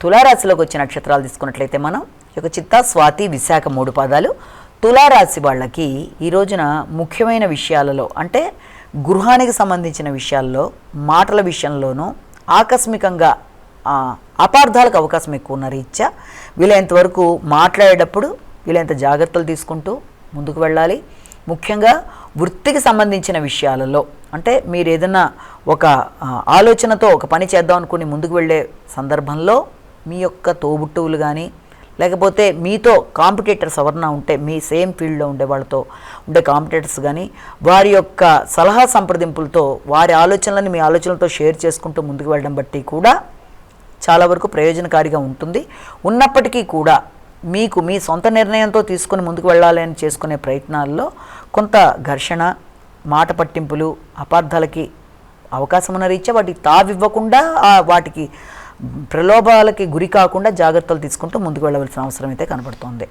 తులారాశిలోకి వచ్చే నక్షత్రాలు తీసుకున్నట్లయితే మనం యొక్క చిత్త స్వాతి విశాఖ మూడు పాదాలు. తులారాశి వాళ్ళకి ఈ రోజున ముఖ్యమైన విషయాలలో అంటే గృహానికి సంబంధించిన విషయాల్లో మాటల విషయంలోనూ ఆకస్మికంగా అపార్థాలకు అవకాశం ఎక్కువ ఉన్న రీత్యా వీలైనంత వరకు మాట్లాడేటప్పుడు వీలైనంత జాగ్రత్తలు తీసుకుంటూ ముందుకు వెళ్ళాలి. ముఖ్యంగా వృత్తికి సంబంధించిన విషయాలలో అంటే మీరు ఏదైనా ఒక ఆలోచనతో ఒక పని చేద్దాం అనుకుని ముందుకు వెళ్ళే సందర్భంలో మీ యొక్క తోబుట్టువులు కానీ లేకపోతే మీతో కాంపిటేటర్స్ ఎవరన్నా ఉంటే మీ సేమ్ ఫీల్డ్లో ఉండే వాళ్ళతో ఉండే కాంపిటేటర్స్ కానీ వారి యొక్క సలహా సంప్రదింపులతో వారి ఆలోచనలను మీ ఆలోచనలతో షేర్ చేసుకుంటూ ముందుకు వెళ్ళడం బట్టి కూడా చాలా వరకు ప్రయోజనకారిగా ఉంటుంది. ఉన్నప్పటికీ కూడా మీకు మీ సొంత నిర్ణయంతో తీసుకొని ముందుకు వెళ్ళాలి అని చేసుకునే ప్రయత్నాల్లో కొంత ఘర్షణ మాట పట్టింపులు అపార్థాలకి అవకాశం ఉన్న రీత్యా వాటికి తావివ్వకుండా వాటికి ప్రలోభాలకి గురి కాకుండా జాగ్రత్తలు తీసుకుంటూ ముందుకు వెళ్ళవలసిన అవసరం అయితే కనబడుతోంది